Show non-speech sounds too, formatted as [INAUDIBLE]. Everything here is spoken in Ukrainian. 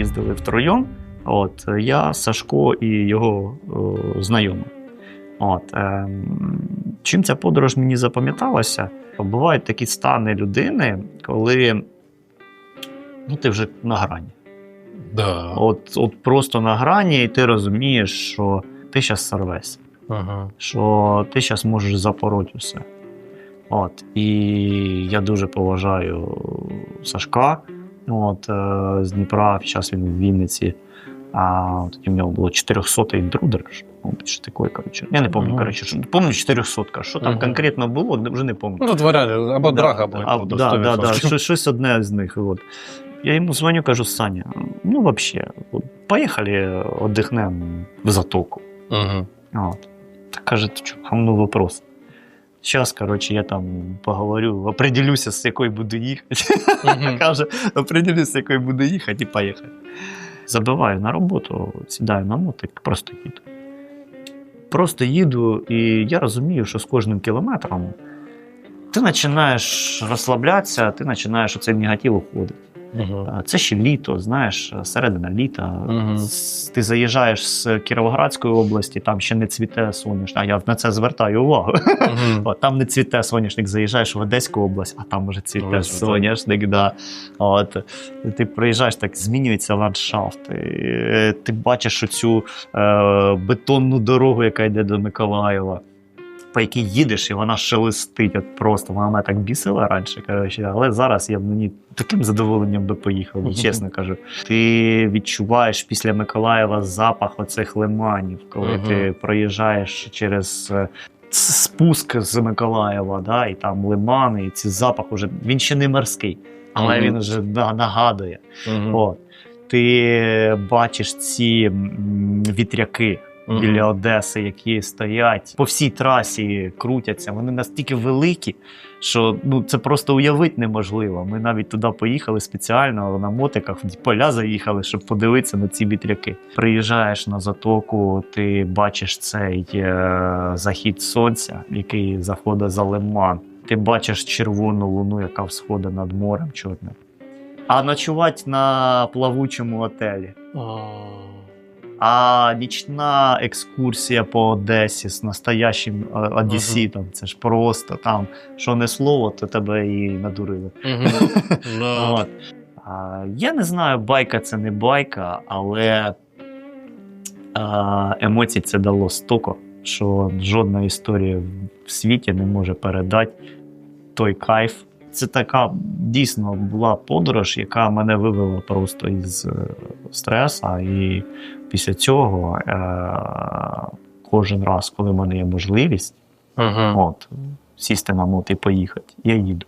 їздили втроєм. От, я, Сашко і його о, знайомий. От, е, чим ця подорож мені запам'яталася? Бувають такі стани людини, коли ну, ти вже на грані. Да. От, от просто на грані, і ти розумієш, що ти зараз сорвешся, Ага. що ти зараз можеш запороть усе. От, і я дуже поважаю Сашка. От, е, з Дніпра, зараз він в Вінниці. А тоді в нього було 400-й друдер. Ну, що таке, коротше. Я не пам'ятаю, коротше, що, пам'ятаю 400 Що там конкретно було, вже не Ну, пам'ятаю. тут варіанти, або драга, або а, Ікуда, да, да, да, щось, одне з них. От. Я йому дзвоню, кажу, Саня, ну взагалі, поїхали віддихнемо в затоку. Мгм. От. Так каже, ти що, гамну вопрос. Зараз, коротше, я там поговорю, определюся, з якої буду їхати. Мгм. [LAUGHS] Каже, определюся, з якої буду їхати, і поїхати. Забиваю на роботу, сідаю на мотик, просто їду. Просто їду, і я розумію, що з кожним кілометром ти починаєш розслаблятися, ти починаєш оцей негатив уходити. А, Це ще літо, знаєш, середина літа. С- Ти заїжджаєш з Кіровоградської області, там ще не цвіте соняшник. А я на це звертаю увагу. [LAUGHS] От, там не цвіте соняшник, заїжджаєш в Одеську область, а там вже цвіте цвіте. соняшник. Да. От, ти приїжджаєш, так змінюється ландшафт. Е, ти бачиш оцю е, бетонну дорогу, яка йде до Миколаєва. По якій їдеш, і вона шелестить. От просто вона мене так бісила раніше, коротше, але зараз я б мені таким задоволенням би поїхав, Мгм. [LAUGHS] чесно кажу. Ти відчуваєш після Миколаєва запах оцих лиманів, коли ти проїжджаєш через е, спуск з Миколаєва, да, і там лимани, і цей запах уже він ще не морський, але Мгм. він вже нагадує. Мгм. От. Ти бачиш ці вітряки Мгм. біля Одеси, які стоять по всій трасі, крутяться. Вони настільки великі, що ну, це просто уявити неможливо. Ми навіть туди поїхали спеціально на мотиках, в поля заїхали, щоб подивитися на ці вітряки. Приїжджаєш на затоку, ти бачиш цей е, захід сонця, який заходить за лиман. Ти бачиш червону луну, яка всходить над морем чорним. А ночувати на плавучому отелі. А. А нічна екскурсія по Одесі з настоящим е, одеситом. Це ж просто там, що не слово, то тебе і надурили. [LAUGHS] От. А, я не знаю, байка це не байка, але а, емоцій це дало стоко, що жодна історія в світі не може передати той кайф. Це така дійсно була подорож, яка мене вивела просто із е, стреса. І після цього е, кожен раз, коли в мене є можливість, Мгм. от, сісти на мот і поїхати, я їду.